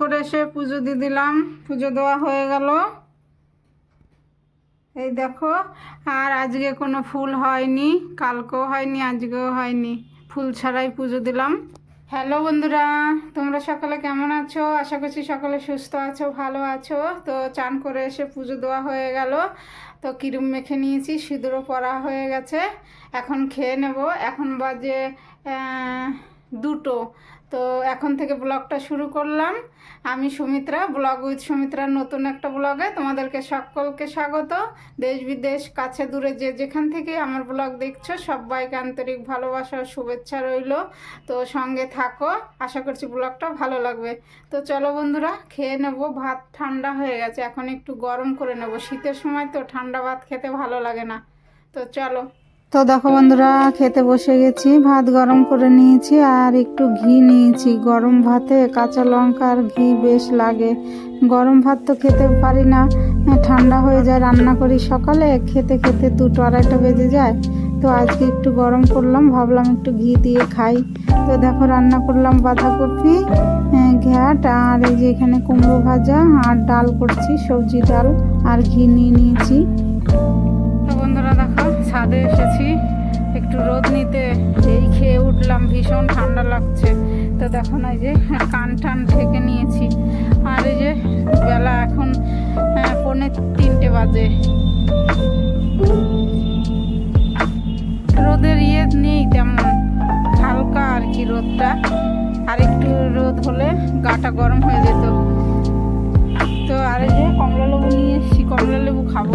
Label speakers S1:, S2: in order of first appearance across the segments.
S1: করে এসে পুজো দিয়ে দিলাম। পুজো দেওয়া হয়ে গেল। এই দেখো, আর আজকে কোনো ফুল হয়নি, কালকেও হয়নি, আজকেও হয়নি। ফুল ছাড়াই পুজো দিলাম। হ্যালো বন্ধুরা, তোমরা সকলে কেমন আছো? আশা করছি সকলে সুস্থ আছো, ভালো আছো। তো চান করে এসে পুজো দেওয়া হয়ে গেল। তো কিরম মেখে নিয়েছি, সিঁদুরও পরা হয়ে গেছে। এখন খেয়ে নেব। এখন বাজে দুটো। তো এখন থেকে ব্লগটা শুরু করলাম। আমি সুমিত্রা, ব্লগ উইথ সুমিত্রার নতুন একটা ব্লগে তোমাদেরকে সকলকে স্বাগত। দেশ বিদেশ, কাছে দূরে যে যেখান থেকে আমার ব্লগ দেখছ, সবাইকে আন্তরিক ভালোবাসা শুভেচ্ছা রইল। তো সঙ্গে থাকো, আশা করছি ব্লগটা ভালো লাগবে। তো চলো বন্ধুরা, খেয়ে নেব, ভাত ঠান্ডা হয়ে গেছে। এখন একটু গরম করে নেব। শীতের সময় তো ঠান্ডা ভাত খেতে ভালো লাগে না। তো চলো। তো দেখো বন্ধুরা, খেতে বসে গেছি, ভাত গরম করে নিয়েছি আর একটু ঘি নিয়েছি। গরম ভাতে কাঁচা লঙ্কা আর ঘি বেশ লাগে। গরম ভাত তো খেতে পারি না, ঠান্ডা হয়ে যায়, রান্না করি সকালে, খেতে খেতে দুটো আড়াইটা বেজে যায়। তো আজকে একটু গরম করলাম, ভাবলাম একটু ঘি দিয়ে খাই। তো দেখো রান্না করলাম বাঁধাকপি ঘ্যাট আর এই যে এখানে কুমড়ো ভাজা আর ডাল করছি, সবজি ডাল আর ঘি নিয়ে নিয়েছি। ছাদে এসেছি। একটু রোদ নিতে এই খেয়ে উঠলাম ভীষণ ঠান্ডা লাগছে। তো দেখো না যে কান টান ঢেকে নিয়েছি। আর এই যে বেলা এখন আহ, পৌনে তিনটে বাজে। রোদের ইয়ে নেই তেমন হালকা আর কি রোদটা। আর একটু রোদ হলে গাটা গরম হয়ে যেত। তো আর এই যে কমলা লেবু নিয়ে এসেছি কমলা লেবু খাব।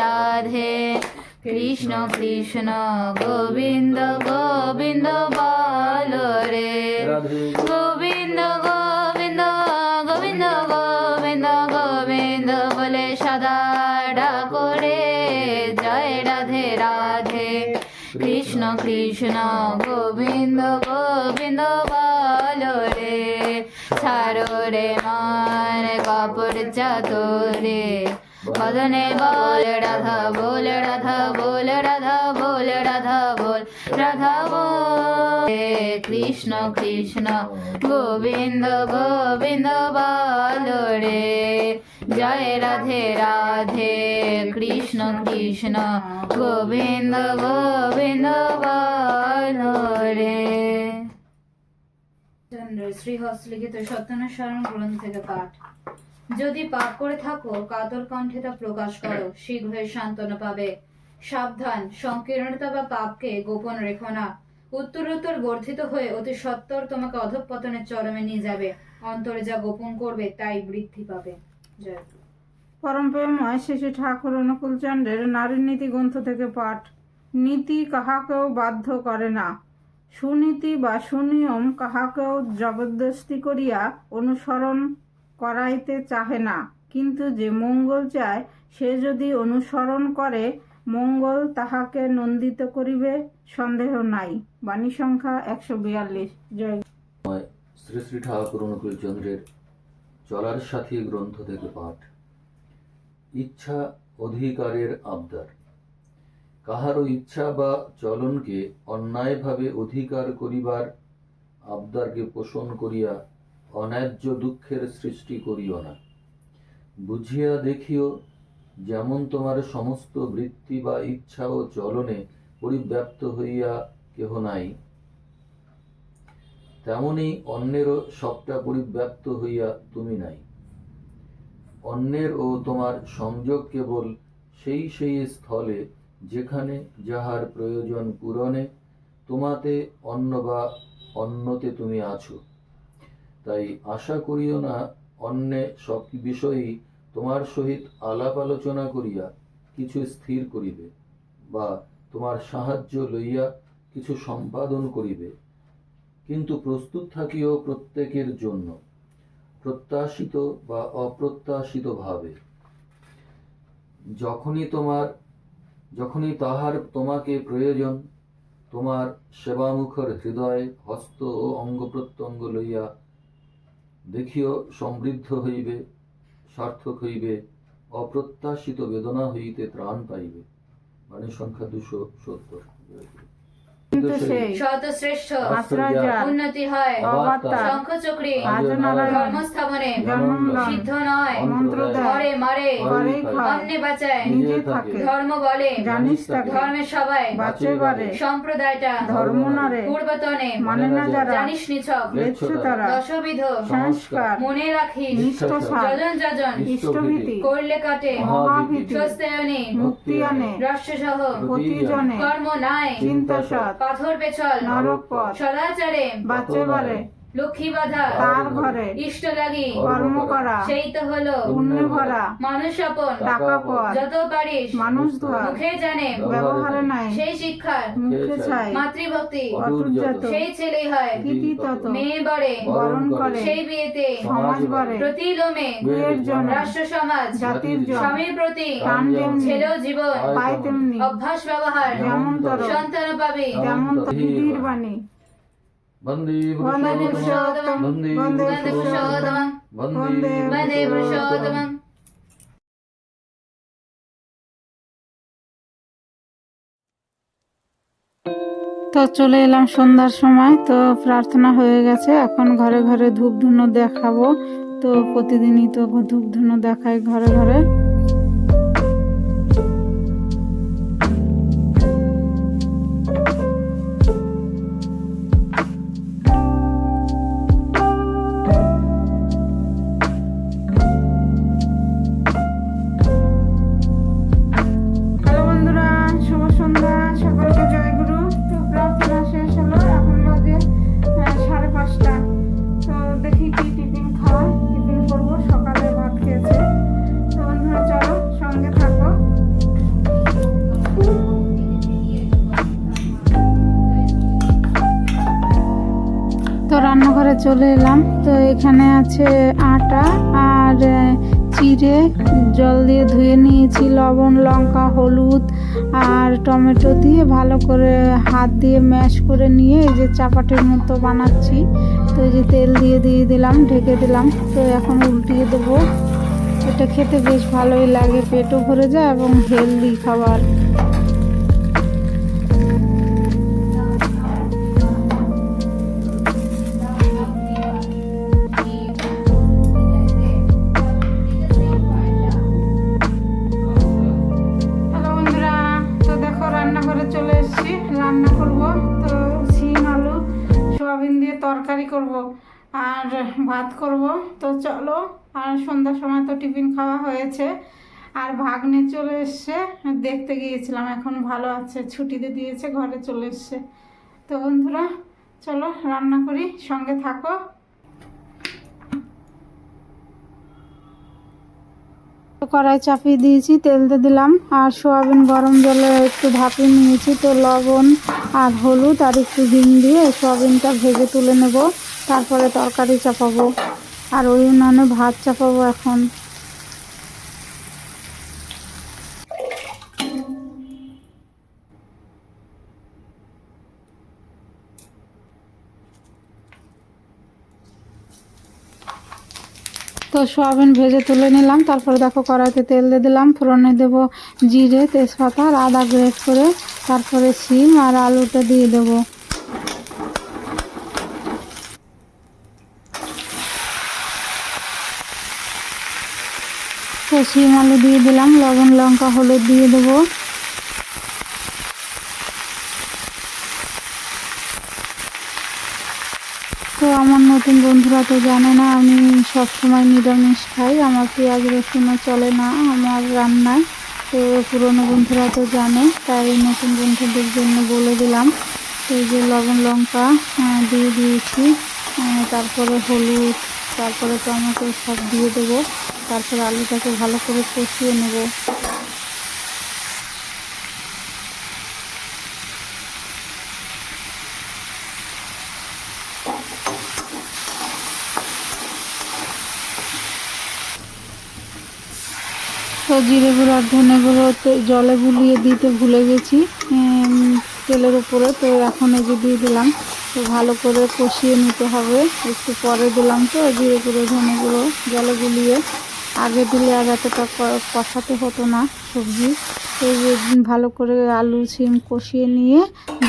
S1: রাধে কৃষ্ণ কৃষ্ণ গোবিন্দ গোবিন্দ বল রে। গোবিন্দ গোবিন্দ গোবিন্দ গোবিন্দ গোবিন্দ বলে সদা ডাকরে জয় রাধে রাধে কৃষ্ণ কৃষ্ণ গোবিন্দ গোবিন্দ বল রে। ছাড়ো রে মান কাপড় চাতরে বদনে বল, রাধা বল রাধা বল রাধা বল রাধা বল রাধা বল। কৃষ্ণ কৃষ্ণ, গোবিন্দ গোবিন্দ বল রে। জয় রাধে রাধে, কৃষ্ণ কৃষ্ণ, গোবিন্দ গোবিন্দ বল রে। চন্দ্র শ্রী হস্তলিখিত সত্যনাশরণ গ্রন্থ থেকে পাঠ। যদি পাপ করে থাকো, কাতর কণ্ঠে তা প্রকাশ করো, শীঘ্রই সান্ত্বনা পাবে। সাবধান, সংকীর্ণতা বা পাপকে গোপন রেখো না। উত্তরোত্তর বর্ধিত হয়ে অতি সত্বর তোমাকে অধঃপতনের চরমে নিয়ে যাবে। অন্তরে যা গোপন করবে, তাই বৃদ্ধি পাবে। জয়। পরম শিশু ঠাকুর অনুকূল চন্দ্রের নারীর নীতি গ্রন্থ থেকে পাঠ। নীতি কাহাকেও বাধ্য করে না। সুনীতি বা সুনিয়ম কাহাকেও জবরদস্তি করিয়া অনুসরণ করাইতে চাহে না। কিন্তু যে মঙ্গল চায়, সে যদি অনুসরণ করে, মঙ্গল তাহাকে নন্দিত করিবে, সন্দেহ নাই। বাণী সংখ্যা একশো বিয়াল্লিশ। জয়।
S2: শ্রী শ্রী ঠাকুর অনুকূল চন্দ্রের চলার সাথী গ্রন্থ থেকে পাঠ। ইচ্ছা অধিকারের আবদার। কাহারও ইচ্ছা বা চলনকে অন্যায়ভাবে অধিকার করিবার আবদারকে পোষণ করিয়া অন্যায্য দুঃখের সৃষ্টি করিও না। বুঝিয়া দেখিও, যেমন তোমার সমস্ত বৃত্তি বা ইচ্ছা ও চলনে পরিব্যাপ্ত হইয়া কেহ নাই, তেমনি অন্যেরও সবটা পরিব্যাপ্ত হইয়া তুমি নাই। অন্যের ও তোমার সংযোগ কেবল সেই সেই স্থলে যেখানে যাহার প্রয়োজন পূরণে, তোমাতে অন্য বা অন্যতে তুমি আছো। তাই আশা করিও না অন্যে সব বিষয়েই তোমার সহিত আলাপ আলোচনা করিয়া কিছু স্থির করিবে বা তোমার সাহায্য লইয়া কিছু সম্পাদন করিবে। কিন্তু প্রস্তুত থাকিও প্রত্যেকের জন্য, প্রত্যাশিত বা অপ্রত্যাশিত ভাবে। যখনই তোমার, যখনই তাহার তোমাকে প্রয়োজন, তোমার সেবামুখর হৃদয় হস্ত ও অঙ্গ প্রত্যঙ্গ লইয়া দেখিও সমৃদ্ধ হইবে সার্থক হইবে অপ্রত্যাশিত বেদনা হইতে ত্রাণ পাইবে। মানে সংখ্যা দুশো সত্তর।
S1: কিন্তু সেই
S3: শত শ্রেষ্ঠ।
S1: আশ্রয় যার
S3: উন্নতি হয়।
S1: অবার্তা
S3: শঙ্খ চক্রে
S1: আজ নারায়ণ
S3: ধর্মস্থাপনে সিদ্ধ নয়।
S1: মন্ত্র দেয়
S3: মরে। অন্যে বাঁচায়। ধর্ম বলে।
S1: জানিস
S3: ধর্মের সবাই। সম্প্রদায়টা
S1: ধর্ম নারে।
S3: পূর্বতনে।
S1: মানে না যারা।
S3: জানিস নিছক।
S1: তারা।
S3: দশবিধ।
S1: সংস্কার।
S3: মনে রাখিস।
S1: নিষ্ঠ
S3: যজন যজন।
S1: ইষ্টভীতি
S3: করলে কাটে।
S1: মহাভীতি।
S3: স্বস্তায়নে
S1: মুক্তি আনে।
S3: রস্য সহ
S1: প্রতিজনে।
S3: কর্ম নাই।
S1: চিন্তা সৎ
S3: পাথর পেছল।
S1: নরক পথ
S3: সদাচারে।
S1: বাচ্চা বারে
S3: লক্ষ্মী বাধা।
S1: তার ঘরে
S3: ইষ্ট লাগি।
S1: কর্ম করা
S3: সেই তো হলো।
S1: পুণ্যে ভরা
S3: মানুষ আপন।
S1: টাকা পর
S3: যত পারিস।
S1: মানুষ ধর
S3: মুখে জানে।
S1: ব্যবহারে নাই
S3: সেই শিক্ষার।
S1: মুখে চাই
S3: মাতৃভক্তি। সেই ছেলেই হয়।
S1: কীতি তত
S3: মেয়ে বড়ে।
S1: বরণ করে
S3: সেই বিয়েতে
S1: সমাজ বাড়ে
S3: প্রতি লোমে
S1: দুয়ের
S3: রাষ্ট্র সমাজ
S1: জাতির জন
S3: স্বামীর প্রতি
S1: প্রাণ যেমনি
S3: ছেলেও জীবন
S1: পায় তেমনি
S3: অভ্যাস ব্যবহার
S1: যেমন তর
S3: সন্তান পাবি।
S1: যেমন তো দিদির বাণী। তো চলে এলাম সন্ধ্যার সময় তো প্রার্থনা হয়ে গেছে। এখন ঘরে ঘরে ধূপ ধুনো দেখাবো। তো প্রতিদিনই তো ধূপ ধুনো দেখাই ঘরে ঘরে। চলে এলাম। তো এখানে আছে আটা আর চিড়ে, জল দিয়ে ধুয়ে নিয়েছি, লবণ, লঙ্কা, হলুদ আর টমেটো দিয়ে ভালো করে হাত দিয়ে ম্যাশ করে নিয়ে এই যে চাপাটির মতো বানাচ্ছি। তো এই যে তেল দিয়ে দিয়ে দিলাম, ঢেকে দিলাম। তো এখন উল্টিয়ে দেবো। এটা খেতে বেশ ভালোই লাগে। পেটও ভরে যায় এবং হেলদি খাবার। রান্না করব। তো শিম, আলু, সোয়াবিন দিয়ে তরকারি করব আর ভাত করব। তো চলো, আর সন্ধ্যার সময় তো টিফিন খাওয়া হয়েছে। আর ভাগ্নে চলে এসছে। দেখতে গিয়েছিলাম, এখন ভালো আছে। ছুটিতে দিয়েছে, ঘরে চলে এসছে। তো বন্ধুরা, চলো রান্না করি, সঙ্গে থাকো। কড়াই চাপিয়ে দিয়েছি, তেল দিয়ে দিলাম। আর সোয়াবিন গরম জলে একটু ভাপিয়ে নিয়েছি। তো লবণ আর হলুদ আর একটু ডিম দিয়ে সোয়াবিনটা ভেজে তুলে নেব। তারপরে তরকারি চাপাবো। আর ওই উনানে ভাত চাপাবো এখন। তো সোয়াবিন ভেজে তুলে নিলাম। তারপরে দেখো কড়াইতে তেল দিয়ে দিলাম। ফোড়নে দেব জিরে, তেজপাতা আর আদা গ্রেট করে তারপরে শিম আর আলুটা দিয়ে দেবো। তো শিম, আলু দিয়ে দিলাম। লবণ, লঙ্কা, হলুদ দিয়ে দেবো তো আমার নতুন বন্ধুরা তো জানে না, আমি সবসময় নিরামিষ খাই। আমার পেঁয়াজ রসুনও চলে না আমার রান্নায়। তো পুরনো বন্ধুরা তো জানে, তাই নতুন বন্ধুদের জন্য বলে দিলাম। এই যে লবণ, লঙ্কা দিয়ে দিয়েছি। তারপরে হলুদ, তারপরে টমেটো সব দিয়ে দেবো। তারপরে আলুটাকে ভালো করে কষিয়ে নেব। জিরে গুঁড়ো আর ধনে গুঁড়ো জলে গুলিয়ে দিতে ভুলে গেছি। তেলের উপরে। তো এখন এই যে দিয়ে দিলাম। তো ভালো করে কষিয়ে নিতে হবে। একটু পরে দিলাম তো জিরে গুঁড়ো, ধনে গুঁড়ো, জলে গুলিয়ে। আগে দিলে আর এতটা কষাতে হতো না সবজি। তো যে ভালো করে আলু সিম কষিয়ে নিয়ে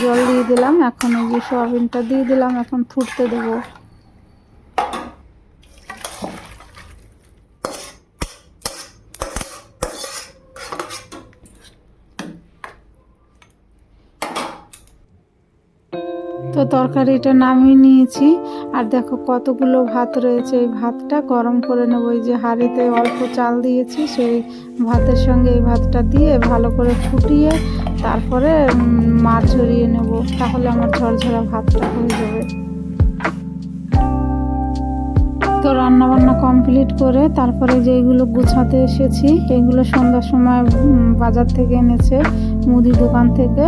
S1: জল দিয়ে দিলাম। এখন এই যে সয়াবিনটা দিয়ে দিলাম। এখন ফুটতে দেবো। তো তরকারিটা নামিয়ে নিয়েছি। আর দেখো কতগুলো ভাত রয়েছে। এই ভাতটা গরম করে নেব। এই যে হাঁড়িতে অল্প চাল দিয়েছি, সেই ভাতের সঙ্গে এই ভাতটা দিয়ে ভালো করে ফুটিয়ে তারপরে মাছ ঝরিয়ে নেব। তাহলে আমার ঝরঝরা ভাতটা হয়ে যাবে। তো রান্না বান্না কমপ্লিট করে তারপরে যে এগুলো গুছাতে এসেছি, এগুলো সন্ধ্যার সময় বাজার থেকে এনেছে, মুদি দোকান থেকে।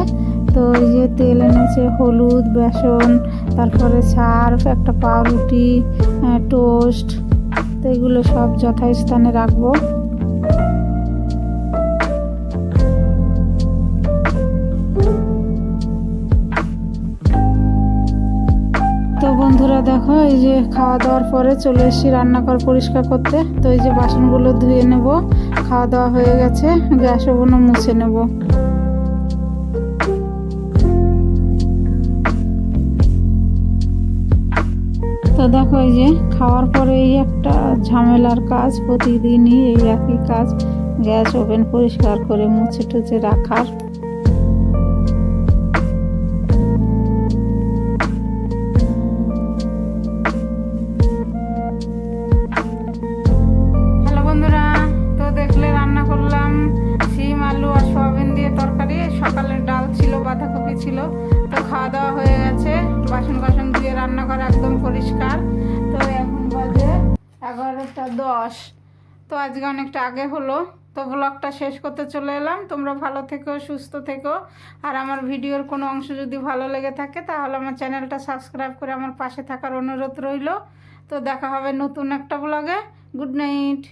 S1: তো এই যে তেল এনেছে, হলুদ, বেসন, তারপরে সার্ফ, একটা পাউরুটি টোস্ট, তো এগুলো সব যথাস্থানে রাখব। তো বন্ধুরা দেখো, এই যে খাওয়া দাওয়ার পরে চলে এসেছি রান্নাঘর পরিষ্কার করতে। তো এই যে বাসনগুলো ধুয়ে নেব, খাওয়া দাওয়া হয়ে গেছে, গ্যাস ওভেনও মুছে নেব। তো দেখো, এই যে খাওয়ার পরে এই একটা ঝামেলার কাজ, প্রতিদিনই এই একই কাজ। গ্যাস ওভেন পরিষ্কার করে মুছে টুছে রাখার। এগারোটা দশ। তো আজকে অনেকটা আগে হলো। তো ব্লগটা শেষ করতে চলে এলাম। তোমরা ভালো থেকো, সুস্থ থেকো। আর আমার ভিডিওর কোনো অংশ যদি ভালো লেগে থাকে, তাহলে আমার চ্যানেলটা সাবস্ক্রাইব করে আমার পাশে থাকার অনুরোধ রইল। তো দেখা হবে নতুন একটা ব্লগে গুড নাইট